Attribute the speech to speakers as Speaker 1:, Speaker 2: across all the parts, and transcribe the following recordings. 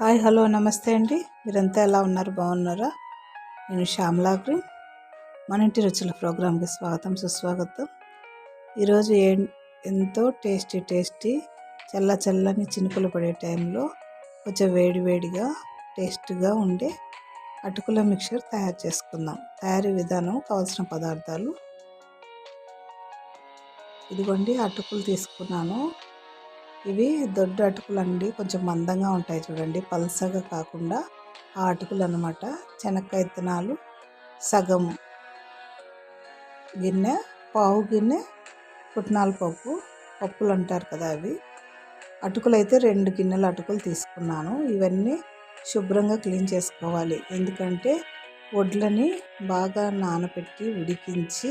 Speaker 1: Hi hello నమస్తే అండి. మీరంతా ఎలా ఉన్నారు? బాగున్నారా? నేను శ్యామలాగ్రి మన ఇంటి రుచుల ప్రోగ్రాంకి స్వాగతం సుస్వాగతం. ఈరోజు ఏ ఎంతో టేస్టీ టేస్టీ చల్ల చల్లని చినుకులు పడే టైంలో కొంచెం వేడి వేడిగా టేస్ట్గా ఉండే అటుకుల మిక్చర్ తయారు చేసుకుందాం. తయారీ విధానం కావాల్సిన పదార్థాలు. ఇదిగోండి అటుకులు తీసుకున్నాను. ఇవి దొడ్డు అటుకులు అండి కొంచెం మందంగా ఉంటాయి చూడండి. పల్సగా కాకుండా ఆ అటుకులు అనమాట శనక్కాయ విత్తనాలు సగం గిన్నె పావు గిన్నె పుట్నాల పప్పు. పప్పులు అంటారు కదా అవి. అటుకులు అయితే రెండు గిన్నెల అటుకులు తీసుకున్నాను. ఇవన్నీ శుభ్రంగా క్లీన్ చేసుకోవాలి. ఎందుకంటే వడ్లని బాగా నానబెట్టి ఉడికించి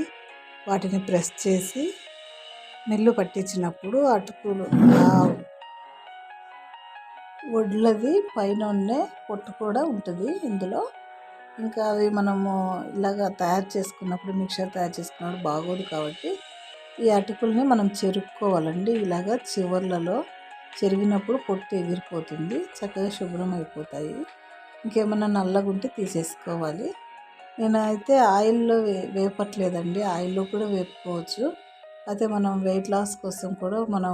Speaker 1: వాటిని ప్రెస్ చేసి మిల్లు పట్టించినప్పుడు అటుకులు వడ్లది పైన ఉండే పొట్టు కూడా ఉంటుంది ఇందులో. ఇంకా అవి మనము ఇలాగ తయారు చేసుకున్నప్పుడు మిక్చర్ తయారు చేసుకున్నప్పుడు బాగోదు కాబట్టి ఈ అటుకుల్ని మనం చెరుక్కోవాలండి ఇలాగ చివర్లలో చెరిగినప్పుడు పొట్టు ఎగిరిపోతుంది చక్కగా శుభ్రం అయిపోతాయి. ఇంకేమైనా నల్లగుంటే తీసేసుకోవాలి. నేనైతే ఆయిల్లో వే వేపట్లేదండి. ఆయిల్లో కూడా వేపుకోవచ్చు. అయితే మనం వెయిట్ లాస్ కోసం కూడా మనం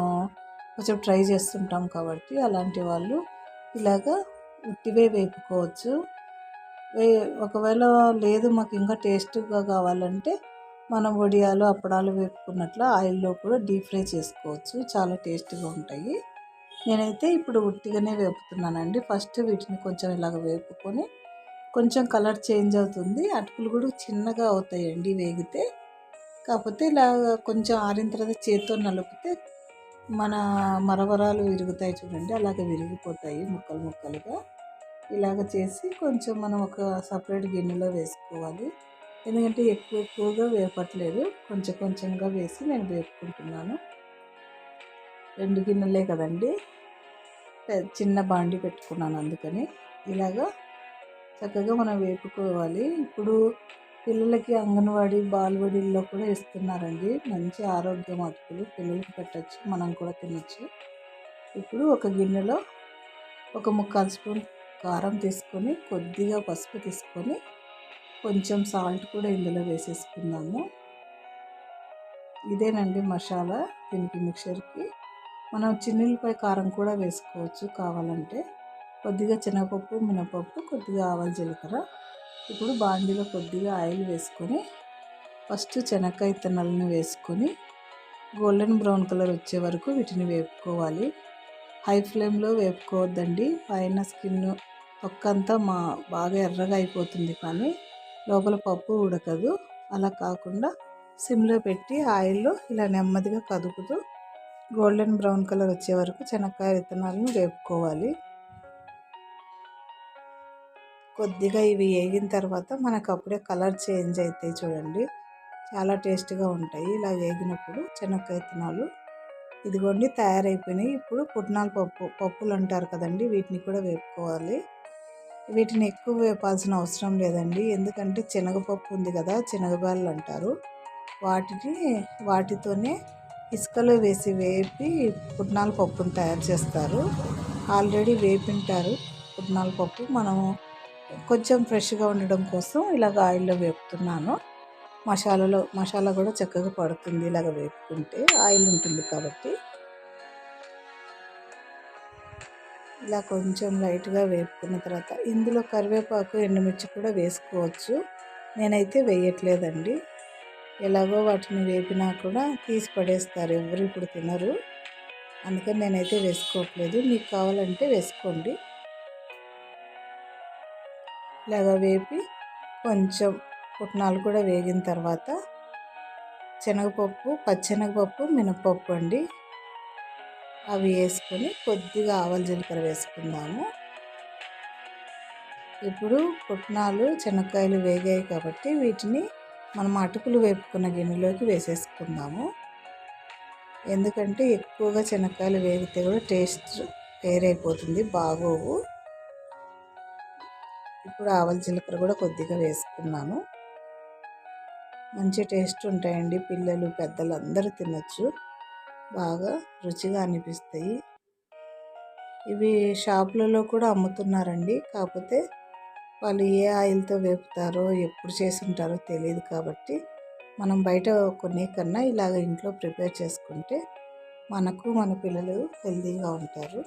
Speaker 1: కొంచెం ట్రై చేస్తుంటాం కాబట్టి అలాంటి వాళ్ళు ఇలాగా ఉట్టివే వేపుకోవచ్చు. వే ఒకవేళ లేదు మాకు ఇంకా టేస్ట్గా కావాలంటే మనం వడియాలు అప్పడాలు వేపుకున్నట్లు ఆయిల్లో కూడా డీప్ ఫ్రై చేసుకోవచ్చు. చాలా టేస్ట్గా ఉంటాయి. నేనైతే ఇప్పుడు ఉట్టిగానే వేపుతున్నానండి. ఫస్ట్ వీటిని కొంచెం ఇలాగ వేపుకొని కొంచెం కలర్ చేంజ్ అవుతుంది. అటుకులు కూడా చిన్నగా అవుతాయండి వేగితే. కాకపోతే ఇలా కొంచెం ఆరిన తర్వాత చేతితో నలిపితే మన మరవరాలు విరుగుతాయి చూడండి అలాగే విరిగిపోతాయి ముక్కలు ముక్కలుగా. ఇలాగ చేసి కొంచెం మనం ఒక సపరేట్ గిన్నెలో వేసుకోవాలి. ఎందుకంటే ఎక్కువ ఎక్కువగా వేపట్లేదు కొంచెం కొంచెంగా వేసి నేను వేపుకుంటున్నాను. రెండు గిన్నెలే కదండి చిన్న బాండి పెట్టుకున్నాను అందుకని. ఇలాగా చక్కగా మనం వేపుకోవాలి. ఇప్పుడు పిల్లలకి అంగన్వాడీ బాలబడిల్లో కూడా ఇస్తున్నారండి. మంచి ఆరోగ్యం అటుకులు పిల్లలకి పెట్టచ్చు. మనం కూడా తినచ్చు. ఇప్పుడు ఒక గిన్నెలో ఒక ముక్కాలు స్పూన్ కారం తీసుకొని కొద్దిగా పసుపు తీసుకొని కొంచెం సాల్ట్ కూడా ఇందులో వేసేసుకుందాము. ఇదేనండి మసాలా దీనికి మిక్చర్కి. మనం చిన్నపై కారం కూడా వేసుకోవచ్చు కావాలంటే. కొద్దిగా శనగపప్పు మినపప్పు కొద్దిగా ఆవాల జీలకర్ర. ఇప్పుడు బాండీలో కొద్దిగా ఆయిల్ వేసుకొని ఫస్ట్ శనక్కాయ విత్తనాలను వేసుకొని గోల్డెన్ బ్రౌన్ కలర్ వచ్చే వరకు వీటిని వేపుకోవాలి. హై ఫ్లేమ్లో వేపుకోవద్దండి. పైన స్కిన్ పక్కంతా మా బాగా ఎర్రగా అయిపోతుంది కానీ లోపల పప్పు ఉడకదు. అలా కాకుండా సిమ్లో పెట్టి ఆయిల్లో ఇలా నెమ్మదిగా కదుపుతూ గోల్డెన్ బ్రౌన్ కలర్ వచ్చే వరకు శనక్కాయ విత్తనాలను వేపుకోవాలి. కొద్దిగా ఇవి వేగిన తర్వాత మనకు అప్పుడే కలర్ చేంజ్ అవుతాయి చూడండి. చాలా టేస్ట్గా ఉంటాయి. ఇలా వేగినప్పుడు చెనక్కాయ విత్తనాలు ఇదిగోండి తయారైపోయినాయి. ఇప్పుడు పుట్నాల పప్పు పప్పులు అంటారు కదండి వీటిని కూడా వేపుకోవాలి. వీటిని ఎక్కువ వేపాల్సిన అవసరం లేదండి. ఎందుకంటే శనగపప్పు ఉంది కదా శనగబాళ్ళు అంటారు. వాటిని వాటితోనే ఇసుకలో వేసి వేపి పుట్నాల పప్పును తయారు చేస్తారు. ఆల్రెడీ వేపింటారు పుట్నాల పప్పు. మనము కొంచెం ఫ్రెష్గా ఉండడం కోసం ఇలాగ ఆయిల్లో వేపుతున్నాను. మసాలాలో మసాలా కూడా చక్కగా పడుతుంది ఇలాగ వేపుకుంటే. ఆయిల్ ఉంటుంది కాబట్టి. ఇలా కొంచెం లైట్గా వేపుకున్న తర్వాత ఇందులో కరివేపాకు ఎండుమిర్చి కూడా వేసుకోవచ్చు. నేనైతే వేయట్లేదండి. ఎలాగో వాటిని వేపినా కూడా తీసి పడేస్తారు. ఎవరు ఇప్పుడు తినరు. అందుకని నేనైతే వేసుకోవట్లేదు. మీకు కావాలంటే వేసుకోండి. ఇలాగా వేపి కొంచెం పుట్నాలు కూడా వేగిన తర్వాత శనగపప్పు పచ్చెనగపప్పు మినపప్పు అండి. అవి వేసుకొని కొద్దిగా ఆవల జీలకర్ర వేసుకుందాము. ఇప్పుడు పుట్నాలు శనక్కాయలు వేగాయి కాబట్టి వీటిని మనం అటుకులు వేపుకున్న గిన్నెలోకి వేసేసుకుందాము. ఎందుకంటే ఎక్కువగా శనక్కాయలు వేగితే కూడా టేస్ట్ వేరైపోతుంది బాగోవు. ఇప్పుడు ఆవల జీలకర్ర కూడా కొద్దిగా వేసుకున్నాను. మంచి టేస్ట్ ఉంటాయండి. పిల్లలు పెద్దలు అందరూ తినచ్చు. బాగా రుచిగా అనిపిస్తాయి. ఇవి షాపులలో కూడా అమ్ముతున్నారండి. కాకపోతే వాళ్ళు ఏ ఆయిల్తో వేపుతారో ఎప్పుడు చేసుంటారో తెలియదు కాబట్టి మనం బయట కొనే కన్నా ఇలాగ ఇంట్లో ప్రిపేర్ చేసుకుంటే మనకు మన పిల్లలు హెల్తీగా ఉంటారు.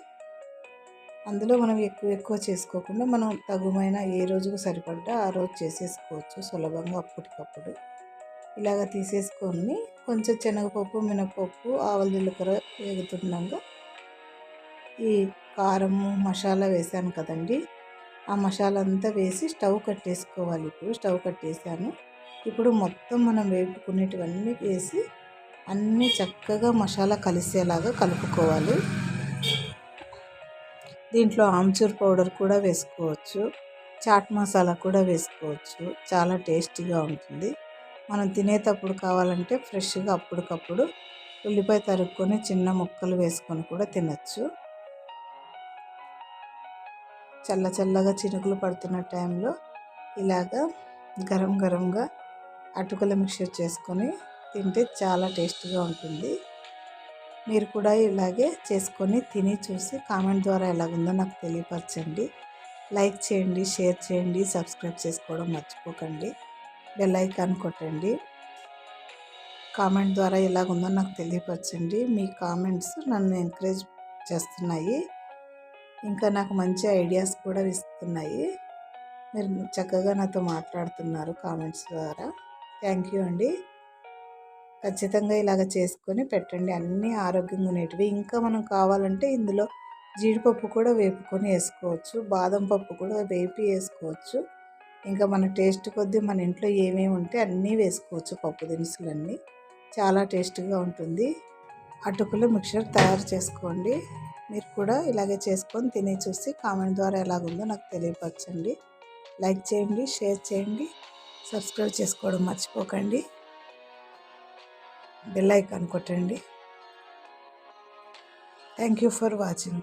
Speaker 1: అందులో మనం ఎక్కువ ఎక్కువ చేసుకోకుండా మనం తగుమైన ఏ రోజుకు సరిపడ్డా ఆ రోజు చేసేసుకోవచ్చు సులభంగా అప్పటికప్పుడు. ఇలాగ తీసేసుకొని కొంచెం శనగపప్పు మినపప్పు ఆవల జీలకర్ర వేగుతున్నాక ఈ కారము మసాలా వేసాను కదండి. ఆ మసాలా అంతా వేసి స్టవ్ కట్టేసుకోవాలి. ఇప్పుడు స్టవ్ కట్టేసాను ఇప్పుడు మొత్తం మనం వేపుకునేటివన్నీ వేసి అన్నీ చక్కగా మసాలా కలిసేలాగా కలుపుకోవాలి. దీంట్లో ఆమ్చూర్ పౌడర్ కూడా వేసుకోవచ్చు. చాట్ మసాలా కూడా వేసుకోవచ్చు. చాలా టేస్టీగా ఉంటుంది. మనం తినేటప్పుడు కావాలంటే ఫ్రెష్గా అప్పటికప్పుడు ఉల్లిపాయ తరుక్కొని చిన్న ముక్కలు వేసుకొని కూడా తినచ్చు. చల్ల చల్లగా చినుకులు పడుతున్న టైంలో ఇలాగా గరం గరంగా అటుకుల మిక్చర్ చేసుకొని తింటే చాలా టేస్టీగా ఉంటుంది. మీరు కూడా ఇలాగే చేసుకొని తిని చూసి కామెంట్ ద్వారా ఎలాగుందో నాకు తెలియపరచండి. లైక్ చేయండి షేర్ చేయండి సబ్స్క్రైబ్ చేసుకోవడం మర్చిపోకండి. బెల్ ఐకాన్ కొట్టండి. కామెంట్ ద్వారా ఎలాగుందో నాకు తెలియపరచండి. మీ కామెంట్స్ నన్ను ఎంకరేజ్ చేస్తున్నాయి. ఇంకా నాకు మంచి ఐడియాస్ కూడా ఇస్తున్నాయి. మీరు చక్కగా నాతో మాట్లాడుతున్నారు కామెంట్స్ ద్వారా. థ్యాంక్ యూ అండి. ఖచ్చితంగా ఇలాగ చేసుకొని పెట్టండి. అన్నీ ఆరోగ్యంగా ఉండేటివి. ఇంకా మనం కావాలంటే ఇందులో జీడిపప్పు కూడా వేపుకొని వేసుకోవచ్చు. బాదం పప్పు కూడా వేపి వేసుకోవచ్చు. ఇంకా మన టేస్ట్ కొద్దీ మన ఇంట్లో ఏమేమి ఉంటే అన్నీ వేసుకోవచ్చు. పప్పు దినుసులన్నీ చాలా టేస్ట్గా ఉంటుంది. అటుకులు మిక్చర్ తయారు చేసుకోండి. మీరు కూడా ఇలాగే చేసుకొని తిని చూసి కామెంట్ ద్వారా ఎలాగుందో నాకు తెలియపరచండి. లైక్ చేయండి షేర్ చేయండి సబ్స్క్రైబ్ చేసుకోవడం మర్చిపోకండి. బెల్ ఐకాన్ కొట్టండి. Thank you for watching